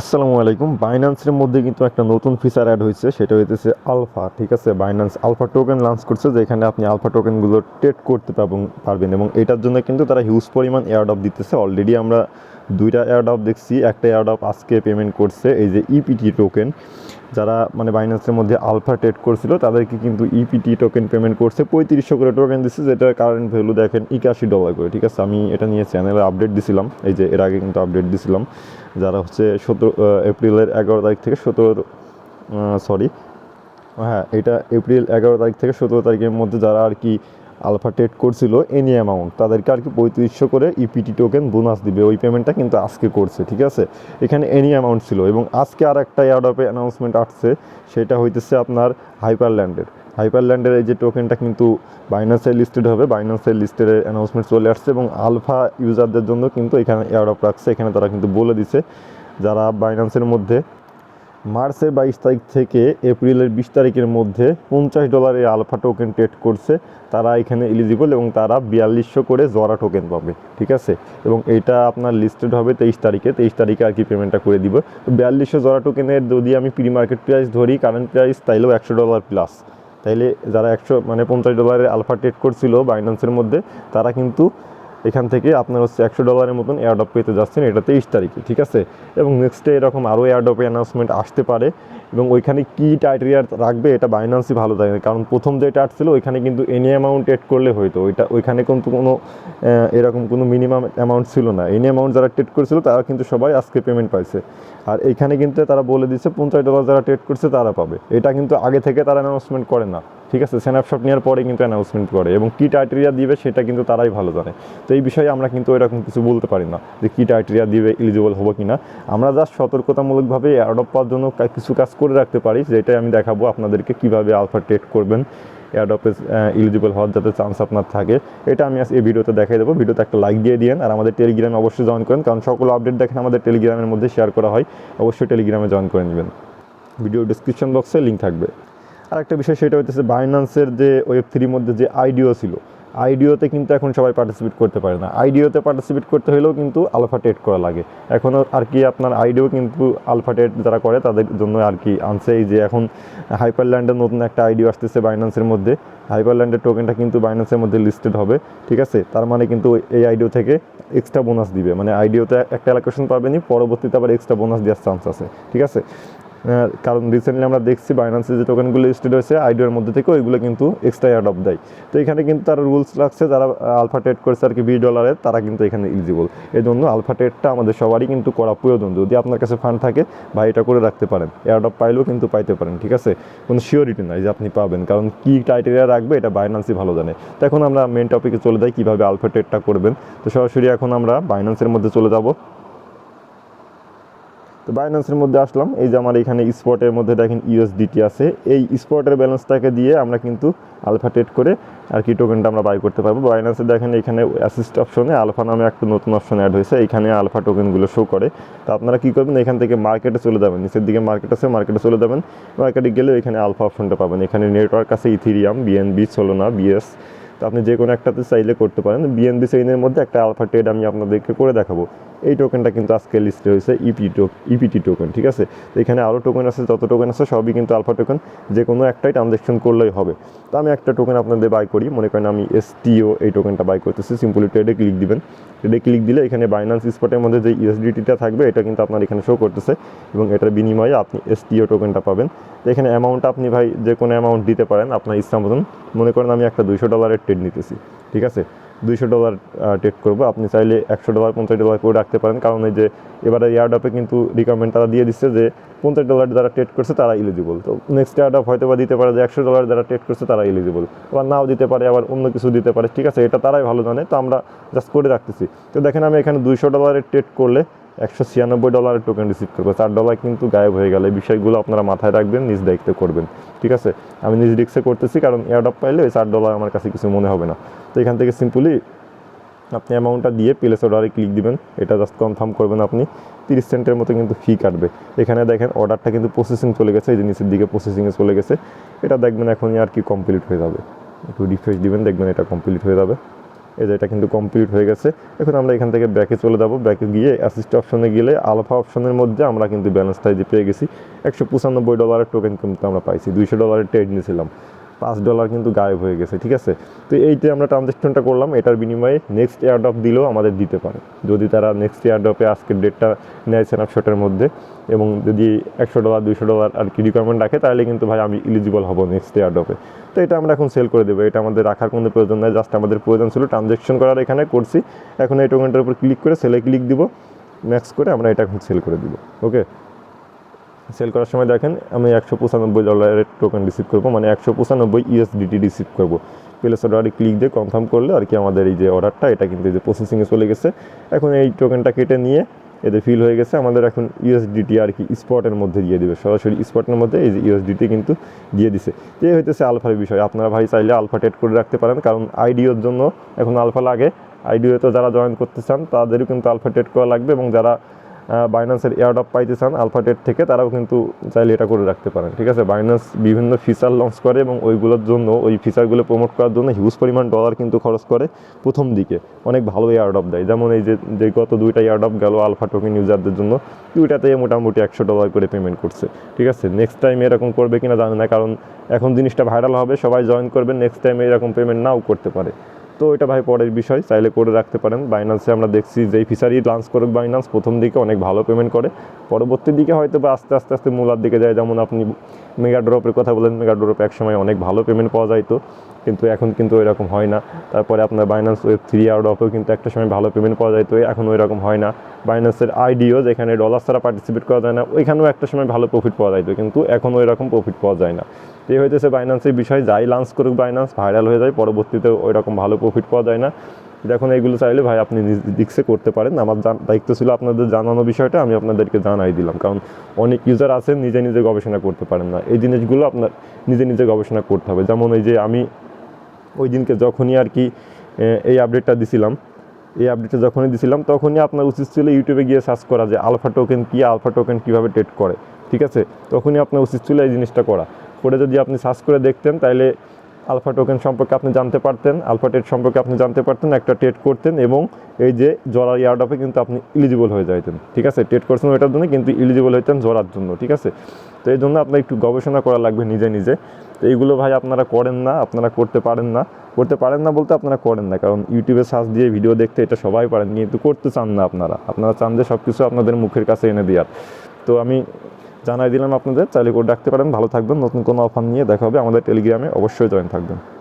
আসসালামু আলাইকুম। বাইন্যান্সের মধ্যে কিন্তু একটা নতুন ফিচার অ্যাড হয়েছে, সেটা হইতেছে আলফা ঠিক আছে? বাইন্যান্স আলফা টোকেন লঞ্চ করছে, যেখানে আপনি আলফা টোকেনগুলো ট্রেড করতে পারবেন এবং এটার জন্য কিন্তু তারা হিউজ পরিমাণ এয়ারডপ দিতেছে। অলরেডি আমরা দুইটা এয়ারডপ দেখছি, একটা এয়ারডপ আজকে পেমেন্ট করছে, এই যে ইপিটি টোকেন যারা মানে বাইন্যান্সের মধ্যে আলফা ট্রেড করছিল, তাদেরকে কিন্তু ইপিটি টোকেন পেমেন্ট করছে। পঁয়ত্রিশশো করে টোকেন দিচ্ছে, যেটার কারেন্ট ভ্যালু দেখেন একাশি ডলার করে, ঠিক আছে? আমি এটা নিয়ে চ্যানেলে আপডেট দিছিলাম, এই যে এর আগে কিন্তু আপডেট দিছিলাম। যারা হচ্ছে সতেরো এপ্রিলের এগারো তারিখ থেকে সতেরো সরি হ্যাঁ এটা এপ্রিল এগারো তারিখ থেকে সতেরো তারিখের মধ্যে যারা আর কি আলফা ট্রেড করছিল এনি অ্যামাউন্ট তাদেরকে আর কি পঁয়ত্রিশশো করে ইপিটি টোকেন বোনাস দিবে। ওই পেমেন্টটা কিন্তু আজকে করছে, ঠিক আছে? এখানে এনি অ্যামাউন্ট ছিল এবং আজকে আর একটা এয়ারডপে অ্যানাউন্সমেন্ট আসছে, সেটা হইতেছে আপনার হাইপারল্যান্ডের হাইপারল্যান্ডের এই যে টোকেনটা কিন্তু বাইন্যান্সের লিস্টেড হবে বাইন্যান্সের লিস্টের অ্যানাউন্সমেন্ট চলে আসছে এবং আলফা ইউজারদের জন্য কিন্তু এখানে এয়ারডপ রাখছে। এখানে তারা কিন্তু বলে দিছে, যারা বাইন্যান্সের মধ্যে মার্চের বাইশ তারিখ থেকে এপ্রিলের বিশ তারিখের মধ্যে পঞ্চাশ ডলারের আলফা টোকেন ট্রেড করছে। তারা এখানে এলিজিবল এবং তারা বিয়াল্লিশশো করে জরা টোকেন পাবে, ঠিক আছে? এবং এটা আপনার লিস্টেড হবে তেইশ তারিখে। তেইশ তারিখে আর কি পেমেন্টটা করে দিব। বিয়াল্লিশশো জরা টোকেনের যদি আমি প্রি মার্কেট প্রাইস ধরি কারেন্ট প্রাইস তাইলেও একশো ডলার প্লাস তাইলে যারা একশো মানে পঞ্চাশ ডলারের আলফা ট্রেড করছিল বাইন্যান্সের মধ্যে, তারা কিন্তু এখান থেকে আপনার হচ্ছে একশো ডলারের মতন এয়ারডপ পেতে যাচ্ছেন, এটা তেইশ তারিখে, ঠিক আছে? এবং নেক্সটে এরকম আরও এয়ারডপে অ্যানাউন্সমেন্ট আসতে পারে। এবং ওইখানে কী টাইটেরিয়া রাখবে, এটা বাইন্যান্সই ভালো থাকে কারণ প্রথম যে যেটা আসছিল ওইখানে কিন্তু এনি অ্যামাউন্ট এড করলে হয়তো। ওইটা, ওইখানে কিন্তু কোনো এরকম কোনো মিনিমাম অ্যামাউন্ট ছিল না। এনি অ্যামাউন্ট যারা ট্রেড করেছিল, তারা কিন্তু সবাই আজকে পেমেন্ট পাইছে। আর এখানে কিন্তু তারা বলে দিচ্ছে, পঞ্চাশ ডলার যারা ট্রেড করছে, তারা পাবে। এটা কিন্তু আগে থেকে তারা অ্যানাউন্সমেন্ট করে না। ঠিক আছে স্ন্যাপশট নেওয়ার পরে কিন্তু অ্যানাউন্সমেন্ট করে এবং কী টাইটেরিয়া দিবে সেটা কিন্তু তারাই ভালো জানে। তো এই বিষয়ে আমরা কিন্তু এরকম কিছু বলতে পারি না যে কী টাইটেরিয়া দিবে এলিজিবল হব কি না আমরা জাস্ট সতর্কতামূলকভাবে অ্যাডপ্ট পাওয়ার জন্য কিছু কাজ করে রাখতে পারি, যেটাই আমি দেখাবো আপনাদেরকে কীভাবে আলফা ট্রেড করবেন অ্যাডপে এলিজিবল হওয়ার যাতে চান্স আপনার থাকে। এটা আমি আজ এই ভিডিওতে দেখাই দেবো। ভিডিওতে একটা লাইক দিয়ে দিন আর আমাদের টেলিগ্রামে অবশ্যই জয়েন করেন, কারণ সকল আপডেট দেখেন আমাদের টেলিগ্রামের মধ্যে শেয়ার করা হয়, অবশ্যই টেলিগ্রামে জয়েন করে নেবেন। ভিডিও ডিসক্রিপশন বক্সে লিঙ্ক থাকবে। আর একটা বিষয় সেটা হচ্ছে বাইন্যান্সের যে ওয়েব থ্রির মধ্যে যে আইডিও ছিল আইডিওতে কিন্তু এখন সবাই পার্টিসিপেট করতে পারে না। আইডিওতে পার্টিসিপেট করতে হলেও কিন্তু আলফা টেট করা লাগে। এখনও আর কি আপনার আইডিও কিন্তু আলফা টেট যারা করে তাদের জন্য আর কি আনছে এই যে এখন হাইপারল্যান্ডের নতুন একটা আইডিও আসতেছে বাইন্যান্সের মধ্যে। হাইপারল্যান্ডের টোকেনটা কিন্তু বাইন্যান্সের মধ্যে লিস্টেড হবে, ঠিক আছে? তার মানে কিন্তু এই আইডিও থেকে এক্সট্রা বোনাস দিবে। মানে আইডিওতে একটা অ্যালোকেশন পাবেনি পরবর্তীতে আবার এক্সট্রা বোনাস দেওয়ার চান্স আছে, ঠিক আছে? কারণ রিসেন্টলি আমরা দেখছি বাইন্যান্সের যে টোকেনগুলো লিস্টেড হয়েছে আইডিওর মধ্যে থেকে ওইগুলো কিন্তু এক্সট্রা অ্যাডপ দেয়। তো এখানে কিন্তু তারা রুলস লাগছে যারা আলফা ট্রেড করছে আর কি বিশ ডলারের তারা কিন্তু এখানে ইলিজিবল এই জন্য আলফা ট্রেডটা আমাদের সবারই কিন্তু করা প্রয়োজন। যদি আপনার কাছে ফান্ড থাকে বা এটা করে রাখতে পারেন। এয়ারডপ পাইলেও কিন্তু পাইতে পারেন, ঠিক আছে? কোনো শিওরিটি নাই যে আপনি পাবেন, কারণ কী ক্রাইটেরিয়া রাখবে এটা বাইন্যান্সই ভালো জানে। তো এখন আমরা মেন টপিকে চলে যাই, কীভাবে আলফা ট্রেডটা করবেন। তো সরাসরি এখন আমরা বাইন্যান্সের মধ্যে চলে যাব। তো বাইন্যান্সের মধ্যে আসলাম। এই যে আমার এখানে স্পটের মধ্যে দেখেন ইউএসডিটি আছে। এই স্পটের ব্যালেন্সটাকে দিয়ে আমরা কিন্তু আলফা ট্রেড করে আর কি টোকেনটা আমরা বাই করতে পারব। বাইন্যান্সে দেখেন এখানে অ্যাসিস্ট অপশনে আলফা নামে একটা নতুন অপশন অ্যাড হয়েছে। এখানে আলফা টোকেনগুলো শো করে। তো আপনারা কী করবেন? এখান থেকে মার্কেটে চলে যাবেন। নিচের দিকে মার্কেট আছে মার্কেটে চলে যাবেন। মার্কেটে গেলে এখানে আলফা অপশনটা পাবেন। এখানে নেটওয়ার্ক আছে ইথিরিয়াম বিএনবি সোলোনা বিএস তো আপনি যে কোনো একটাতে চাইলে করতে পারেন। বিএনবি সেইনের মধ্যে একটা আলফা ট্রেড আমি আপনাদেরকে করে দেখাবো। এই টোকেনটা কিন্তু আজকে লিস্টে হয়েছে ইপি টোক ইপিটি টোকেন ঠিক আছে? তো এখানে আরও টোকেন আছে, যত টোকেন আছে সবই কিন্তু আলফা টোকেন যে কোনো একটাই ট্রানজ্যাকশন করলেই হবে। তো আমি একটা টোকেন আপনাদের বাই করি, মনে করেন আমি এসটিও এই টোকেনটা বাই করতেছি সিম্পলি ট্রেডে ক্লিক দিবেন। ট্রেডে ক্লিক দিলে এখানে বাইন্যান্স স্পটের মধ্যে যে ইউএসডিটিটা থাকবে, এটা কিন্তু আপনার এখানে শো করতেছে এবং এটার বিনিময়ে আপনি এসটিও টোকেনটা পাবেন। তো এখানে অ্যামাউন্টটা আপনি ভাই যে কোনো অ্যামাউন্ট দিতে পারেন, আপনার ইচ্ছা মতন। মনে করেন আমি একটা দুইশো ডলারের ট্রেড নিতেছি, ঠিক আছে? দুইশো ডলার ট্রেড করব। আপনি চাইলে একশো ডলার, পঞ্চাশ ডলার করে রাখতে পারেন। কারণ এই যে এবারে এয়ারডপে কিন্তু রিকমেন্ড তারা দিয়ে দিচ্ছে যে পঞ্চাশ ডলার যারা ট্রেড করছে তারা ইলিজিবল তো নেক্সট এয়ারডপ হয়তো বা দিতে পারে যে একশো ডলার যারা ট্রেড করছে তারা ইলিজিবল আবার নাও দিতে পারে, আবার অন্য কিছু দিতে পারে। ঠিক আছে, এটা তারাই ভালো জানে। তো আমরা জাস্ট করে রাখতেছি। তো দেখেন আমি এখানে দুইশো ডলারের ট্রেড করলে একশো ছিয়ানব্বই ডলারের টোকেন রিসিভ করব। চার ডলার কিন্তু গায়েব হয়ে গেলে। বিষয়গুলো আপনারা মাথায় রাখবেন, নিজ দায়িত্ব করবেন। ঠিক আছে? আমি নিজ রিক্সে করতেছি, কারণ এয়ারডপ পাইলে ওই চার ডলার আমার কাছে কিছু মনে হবে না। তো এখান থেকে সিম্পলি আপনি অ্যামাউন্টটা দিয়ে প্লেস অর্ডারে ক্লিক দিবেন। এটা জাস্ট কনফার্ম করবেন আপনি। তিরিশ সেন্টের মতো কিন্তু ফি কাটবে। এখানে দেখেন অর্ডারটা কিন্তু প্রসেসিং চলে গেছে, এই যে নিচের দিকে প্রসেসিংয়ে চলে গেছে। এটা দেখবেন এখনই আর কি কমপ্লিট হয়ে যাবে। একটু রিফ্রেশ দিবেন, দেখবেন এটা কমপ্লিট হয়ে যাবে। এই যে এটা কিন্তু কমপ্লিট হয়ে গেছে। এখন আমরা এখান থেকে ব্যাকে চলে যাব। ব্যাকে গিয়ে অ্যাসিস্ট অপশনে গেলে আলফা অপশনের মধ্যে আমরা কিন্তু ব্যালেন্সটা যে পেয়ে গেছি। একশো পঁচানব্বই ডলারের টোকেন কিন্তু আমরা পাইছি। দুইশো ডলারের ট্রেড নিয়েছিলাম। পাঁচ ডলার কিন্তু গায়েব হয়ে গেছে, ঠিক আছে? তো এইতে আমরা ট্রানজ্যাকশনটা করলাম, এটার বিনিময়ে নেক্সট এয়ারড্রপ দিলেও আমাদের দিতে পারে। যদি তারা নেক্সট এয়ারড্রপে আজকের ডেটটা নেয় স্ন্যাপশটের মধ্যে এবং যদি একশো ডলার, দুইশো ডলার আর কি রিকোয়ারমেন্ট রাখে, তাহলে কিন্তু ভাই আমি ইলিজিবল হব নেক্সট এয়ারড্রপে তো এটা আমরা এখন সেল করে দেবো। এটা আমাদের রাখার কোনো প্রয়োজন নেই জাস্ট আমাদের প্রয়োজন ছিল ট্রানজ্যাকশন করার এখানে করছি। এখন এই টোকেনটার উপর ক্লিক করে সেলে ক্লিক দিব। ম্যাক্স করে আমরা এটা এখন সেল করে দিব ওকে সেল করার সময় দেখেন আমি একশো পঁচানব্বই ডলারের টোকেন রিসিভ করব মানে একশো পঁচানব্বই ইউএসডিটি রিসিভ করব। প্লেস অর্ডারে ক্লিক দিয়ে কনফার্ম করলে আর কি আমাদের এই যে অর্ডারটা এটা কিন্তু যে প্রসেসিংয়ে চলে গেছে। এখন এই টোকেনটা কেটে নিয়ে এতে ফিল হয়ে গেছে। আমাদের এখন ইউএসডিটি আর কি স্পটের মধ্যে দিয়ে দিবে। সরাসরি স্পটের মধ্যে এই যে ইউএসডিটি কিন্তু দিয়ে দিছে। এই হইতেছে আলফার বিষয়। আপনারা ভাই চাইলে আলফা টেট করে রাখতে পারেন, কারণ আইডিওর জন্য এখন আলফা লাগে। আইডিওতে যারা জয়েন করতে চান, তাদেরও কিন্তু আলফা টেট করা লাগবে এবং যারা বাইন্যান্সের এয়ারডপ পাইতে চান আলফাটেট থেকে, তারাও কিন্তু চাইলে এটা করে রাখতে পারেন, ঠিক আছে? বাইন্যান্স বিভিন্ন ফিচার লঞ্চ করে এবং ওইগুলোর জন্য, ওই ফিচারগুলো প্রমোট করার জন্য হিউজ পরিমাণ ডলার কিন্তু খরচ করে প্রথম দিকে। অনেক ভালো এয়ারডপ দেয়। যেমন এই যে যে গত দুইটা এয়ারডপ গেল আলফা টোকেন ইউজারদের জন্য দুইটাতে মোটামুটি একশো ডলার করে পেমেন্ট করছে, ঠিক আছে? নেক্সট টাইম এরকম করবে কিনা জানি না, কারণ এখন জিনিসটা ভাইরাল হবে, সবাই জয়েন করবে নেক্সট টাইম এরকম পেমেন্ট নাও করতে পারে। তো এটা ভাই পরের বিষয়, চাইলে করে রাখতে পারেন। বাইন্যান্সে আমরা দেখছি যেই ফিচারই লঞ্চ করুক বাইন্যান্স প্রথম দিকে অনেক ভালো পেমেন্ট করে। পরবর্তী দিকে হয়তো বা আস্তে আস্তে আস্তে মূলার দিকে যায়। যেমন আপনি মেগা ড্রপের কথা বলেন মেগা ড্রপ এক সময় অনেক ভালো পেমেন্ট পাওয়া যাইতো কিন্তু এখন কিন্তু এরকম হয় না। তারপরে আপনার বাইন্যান্স ওয়েব থ্রি আর ড্রপেও কিন্তু একটা সময় ভালো পেমেন্ট পাওয়া যাইতো এখন ওই রকম হয় না। বাইন্যান্সের আইডিও যেখানে ডলার ছাড়া পার্টিসিপেট করা যায় না, ওইখানেও একটা সময় ভালো প্রফিট পাওয়া যাইতো কিন্তু এখন ওই রকম প্রফিট পাওয়া যায় না। তো এই হইতেছে বাইন্যান্সের বিষয়। যাই লঞ্চ করুক বাইন্যান্স ভাইরাল হয়ে যায় পরবর্তীতে ওই রকম ভালো প্রফিট পাওয়া যায় না। এখন এইগুলো চাইলে ভাই আপনি নিজ দিকসে করতে পারেন। আমার দায়িত্ব ছিল আপনাদের জানানো বিষয়টা, আমি আপনাদেরকে জানাই দিলাম। কারণ অনেক ইউজার আছেন নিজে নিজে গবেষণা করতে পারেন না। এই জিনিসগুলো আপনার নিজে নিজে গবেষণা করতে হবে। যেমন এই যে আমি ওই দিনকে যখনই আর কি এই আপডেটটা দিছিলাম, এই আপডেটটা যখনই দিছিলাম, তখনই আপনার উচিত ছিল ইউটিউবে গিয়ে সার্চ করা যে আলফা টোকেন কি আলফা টোকেন কীভাবে ট্রেড করে, ঠিক আছে? তখনই আপনার উচিত ছিল এই জিনিসটা করা। করে যদি আপনি সার্চ করে দেখতেন তাহলে আলফা টোকেন সম্পর্কে আপনি জানতে পারতেন, আলফা টেট সম্পর্কে আপনি জানতে পারতেন, একটা টেট করতেন এবং এই যে জরার ইয়ার্ডপে কিন্তু আপনি ইলিজিবল হয়ে যাইতেন, ঠিক আছে? টেট করছেন ওইটার জন্য কিন্তু ইলিজিবল হইতেন জরার জন্য, ঠিক আছে? তো এই জন্য আপনার একটু গবেষণা করা লাগবে নিজে নিজে। তো এইগুলো ভাই আপনারা করেন না, আপনারা করতে পারেন না। করতে পারেন না বলতে আপনারা করেন না, কারণ ইউটিউবে সার্চ দিয়ে ভিডিও দেখতে এটা সবাই পারেন, কিন্তু করতে চান না আপনারা। আপনারা চান যে সব কিছু আপনাদের মুখের কাছে এনে দেওয়ার। তো আমি জানাই দিলাম আপনাদের। চাইলে করে ডাকতে পারেন। ভালো থাকবেন। নতুন কোনো অফার নিয়ে দেখা হবে। আমাদের টেলিগ্রামে অবশ্যই জয়েন থাকবেন।